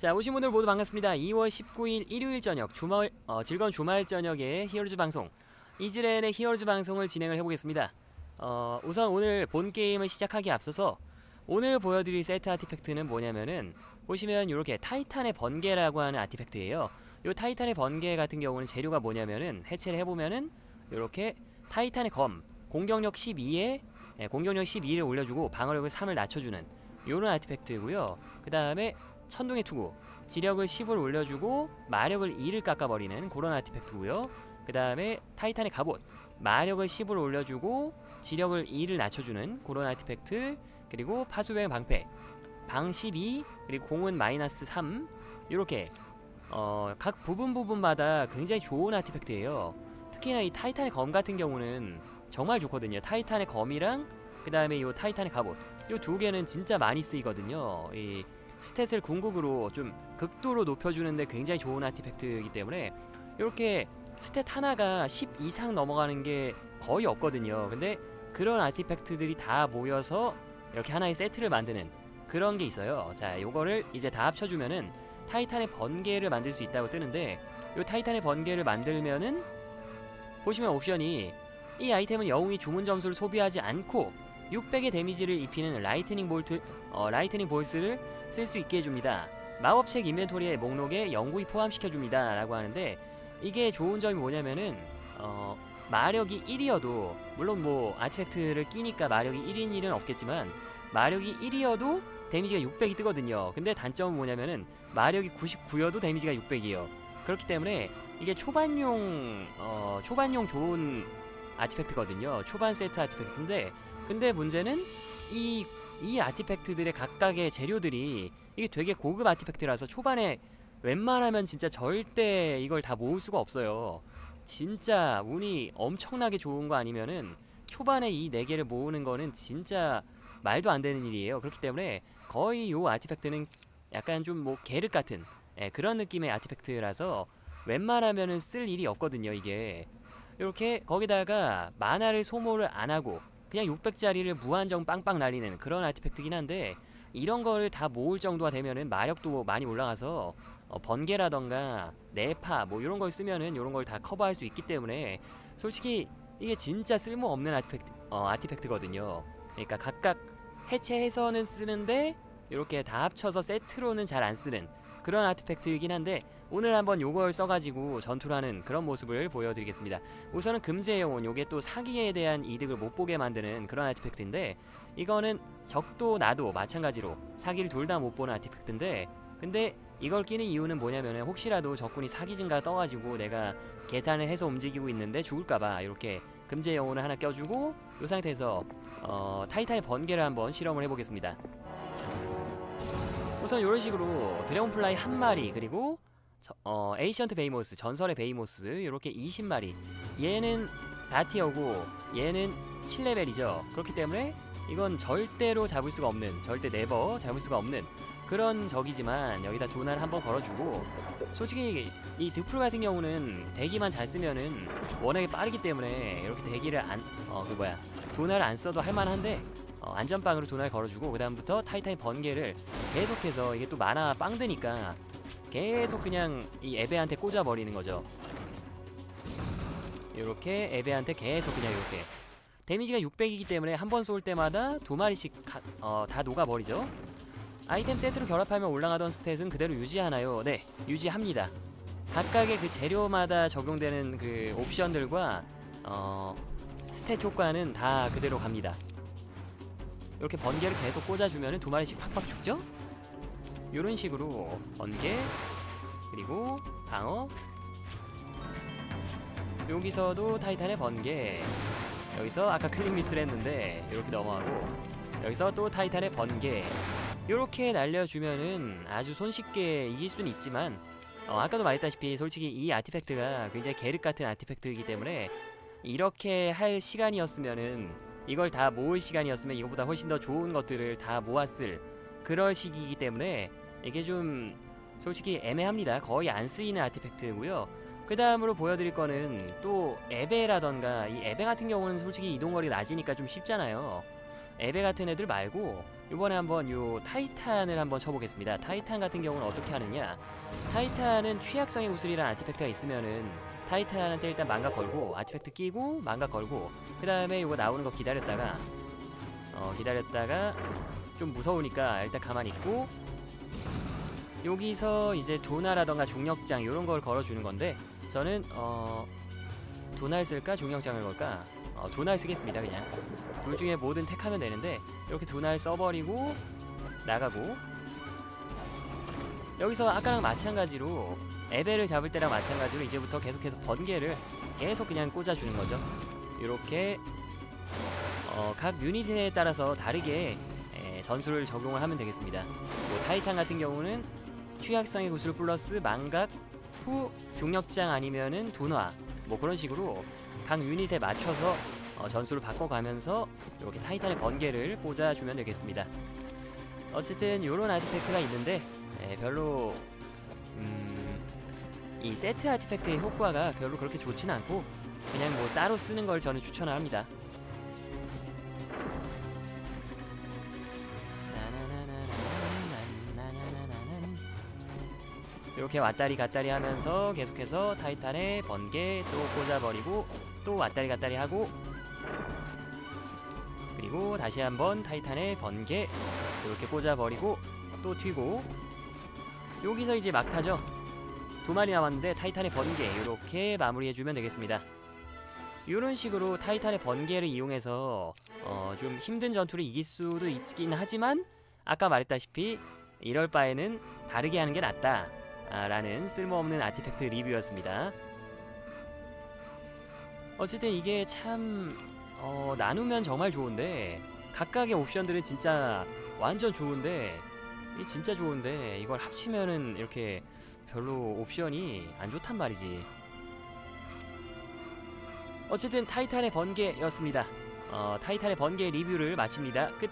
자 오신 분들 모두 반갑습니다. 2월 19일 일요일 저녁 주말 어, 즐거운 주말 저녁에 히어로즈 방송 이즈렌의 히어로즈 방송을 진행을 해보겠습니다. 어, 우선 오늘 본 게임을 시작하기 앞서서 오늘 보여드릴 세트 아티팩트는 뭐냐면은 보시면 이렇게 타이탄의 번개라고 하는 아티팩트예요. 이 타이탄의 번개 같은 경우는 재료가 뭐냐면은 해체를 해보면은 이렇게 타이탄의 검 공격력 12에 예, 공격력 12를 올려주고 방어력을 3을 낮춰주는 요런 아티팩트고요. 그 다음에 천둥의 투구 지력을 10을 올려주고 마력을 2를 깎아버리는 그런 아티팩트고요. 그 다음에 타이탄의 갑옷 마력을 10을 올려주고 지력을 2를 낮춰주는 그런 아티팩트 그리고 파수병 방패 방 12 그리고 공은 마이너스 3 이렇게 어, 각 부분 부분마다 굉장히 좋은 아티팩트예요. 특히나 이 타이탄의 검 같은 경우는 정말 좋거든요. 타이탄의 검이랑 그 다음에 이 타이탄의 갑옷 이 두 개는 진짜 많이 쓰이거든요. 이 스탯을 궁극으로 좀 극도로 높여주는데 굉장히 좋은 아티팩트이기 때문에 이렇게 스탯 하나가 10 이상 넘어가는 게 거의 없거든요. 근데 그런 아티팩트들이 다 모여서 이렇게 하나의 세트를 만드는 그런 게 있어요. 자, 요거를 이제 다 합쳐주면은 타이탄의 번개를 만들 수 있다고 뜨는데 요 타이탄의 번개를 만들면은 보시면 옵션이 이 아이템은 영웅이 주문 점수를 소비하지 않고 600의 데미지를 입히는 라이트닝 볼트 어, 라이트닝 볼스를 쓸 수 있게 해줍니다. 마법책 인벤토리의 목록에 영구히 포함시켜줍니다. 라고 하는데 이게 좋은 점이 뭐냐면은 어, 마력이 1이어도 물론 뭐 아티팩트를 끼니까 마력이 1인 일은 없겠지만 마력이 1이어도 데미지가 600이 뜨거든요. 근데 단점은 뭐냐면은 마력이 99여도 데미지가 600이에요. 그렇기 때문에 이게 초반용 어, 초반용 좋은 아티팩트거든요. 초반 세트 아티팩트인데 근데 문제는 이, 이 아티팩트들의 각각의 재료들이 이게 되게 고급 아티팩트라서 초반에 웬만하면 진짜 절대 이걸 다 모을 수가 없어요. 진짜 운이 엄청나게 좋은 거 아니면은 초반에 이 네 개를 모으는 거는 진짜 말도 안 되는 일이에요. 그렇기 때문에 거의 요 아티팩트는 약간 좀 뭐 계륵 같은 예, 그런 느낌의 아티팩트라서 웬만하면은 쓸 일이 없거든요. 이게 이렇게 거기다가 만화를 소모를 안 하고 그냥 600짜리를 무한정 빵빵 날리는 그런 아티팩트긴 한데 이런 거를 다 모을 정도가 되면은 마력도 많이 올라가서 어, 번개라던가 내파 뭐 이런 걸 쓰면은 이런 걸 다 커버할 수 있기 때문에 솔직히 이게 진짜 쓸모없는 아티팩트 어, 아티팩트거든요. 그러니까 각각 해체해서는 쓰는데 이렇게 다 합쳐서 세트로는 잘 안 쓰는 그런 아티팩트이긴 한데 오늘 한번 요걸 써가지고 전투를 하는 그런 모습을 보여드리겠습니다. 우선은 금지의 영혼 요게 또 사기에 대한 이득을 못 보게 만드는 그런 아티팩트인데 이거는 적도 나도 마찬가지로 사기를 둘 다 못 보는 아티팩트인데 근데 이걸 끼는 이유는 뭐냐면은 혹시라도 적군이 사기 증가 떠가지고 내가 계산을 해서 움직이고 있는데 죽을까봐 이렇게 금지의 영혼을 하나 껴주고 이 상태에서 어, 타이탄의 번개를 한번 실험을 해보겠습니다. 우선 이런 식으로 드래곤 플라이 한 마리 그리고 저- 어, 에이션트 베이모스 전설의 베이모스 이렇게 20마리. 얘는 4티어고 얘는 7레벨이죠. 그렇기 때문에 이건 절대로 잡을 수가 없는 절대 네버 잡을 수가 없는 그런 적이지만 여기다 조나를 한번 걸어주고 솔직히 이 드풀 같은 경우는 대기만 잘 쓰면은 워낙에 빠르기 때문에 이렇게 대기를 안 어 그 뭐야 도나를 안 써도 할만한데 어, 안전빵으로 도나를 걸어주고 그 다음부터 타이탄의 번개를 계속해서 이게 또 만화 빵 드니까 계속 그냥 이 에베한테 꽂아버리는 거죠. 이렇게 에베한테 계속 그냥 이렇게 데미지가 600이기 때문에 한 번 쏠 때마다 두 마리씩 가, 어, 다 녹아버리죠. 아이템 세트로 결합하면 올라가던 스탯은 그대로 유지하나요? 네, 유지합니다. 각각의 그 재료마다 적용되는 그 옵션들과 어, 스탯 효과는 다 그대로 갑니다. 이렇게 번개를 계속 꽂아주면 두 마리씩 팍팍 죽죠? 이런 식으로 번개 그리고 방어. 여기서도 타이탄의 번개. 여기서 아까 클릭 미스를 했는데 이렇게 넘어가고 여기서 또 타이탄의 번개. 이렇게 날려주면은 아주 손쉽게 이길 수는 있지만 어, 아까도 말했다시피 솔직히 이 아티팩트가 굉장히 계륵 같은 아티팩트이기 때문에 이렇게 할 시간이었으면은 이걸 다 모을 시간이었으면 이거보다 훨씬 더 좋은 것들을 다 모았을 그럴 시기이기 때문에 이게 좀 솔직히 애매합니다. 거의 안 쓰이는 아티팩트고요. 그 다음으로 보여드릴 거는 또 에베라던가 이 에베 같은 경우는 솔직히 이동거리 낮으니까 좀 쉽잖아요. 에베 같은 애들 말고 이번에 한번 요 타이탄을 한번 쳐보겠습니다. 타이탄 같은 경우는 어떻게 하느냐? 타이탄은 취약성의 구슬이라는 아티팩트가 있으면은 타이탄한테 일단 망가 걸고 아티팩트 끼고 망가 걸고 그 다음에 이거 나오는 거 기다렸다가 어 기다렸다가 좀 무서우니까 일단 가만히 있고 여기서 이제 도나라던가 중력장 이런 걸 걸어주는 건데 저는 어 도날 쓸까 중력장을 걸까? 어, 도날 쓰겠습니다 그냥. 둘 중에 뭐든 택하면 되는데 이렇게 도날 써버리고 나가고. 여기서 아까랑 마찬가지로 에베를 잡을 때랑 마찬가지로 이제부터 계속해서 번개를 계속 그냥 꽂아주는 거죠. 이렇게 어, 각 유닛에 따라서 다르게 에, 전술을 적용을 하면 되겠습니다 뭐 타이탄 같은 경우는 취약성의 구슬 플러스 망각 후 중력장 아니면은 둔화 뭐 그런 식으로 각 유닛에 맞춰서 어, 전술을 바꿔가면서 이렇게 타이탄의 번개를 꽂아주면 되겠습니다. 어쨌든 이런 아티팩트가 있는데 에, 별로 음, 이 세트 아티팩트의 효과가 별로 그렇게 좋지는 않고 그냥 뭐 따로 쓰는 걸 저는 추천을 합니다. 또 꽂아버리고 또 왔다리 갔다리 하고 그리고 다시 한번 타이탄의 번개 이렇게 꽂아버리고 또 튀고 여기서 이제 막타죠. 두 마리 남았는데 타이탄의 번개 이렇게 마무리해주면 되겠습니다. 이런 식으로 타이탄의 번개를 이용해서 어, 좀 힘든 전투를 이길 수도 있긴 하지만 아까 말했다시피 이럴 바에는 다르게 하는 게 낫다. 아, 라는 쓸모없는 아티팩트 리뷰였습니다 어쨌든 이게 참 어, 나누면 정말 좋은데 각각의 옵션들은 진짜 완전 좋은데 이 진짜 좋은데 이걸 합치면은 이렇게 별로 옵션이 안 좋단 말이지. 어쨌든 타이탄의 번개였습니다. 어, 타이탄의 번개 리뷰를 마칩니다. 끝.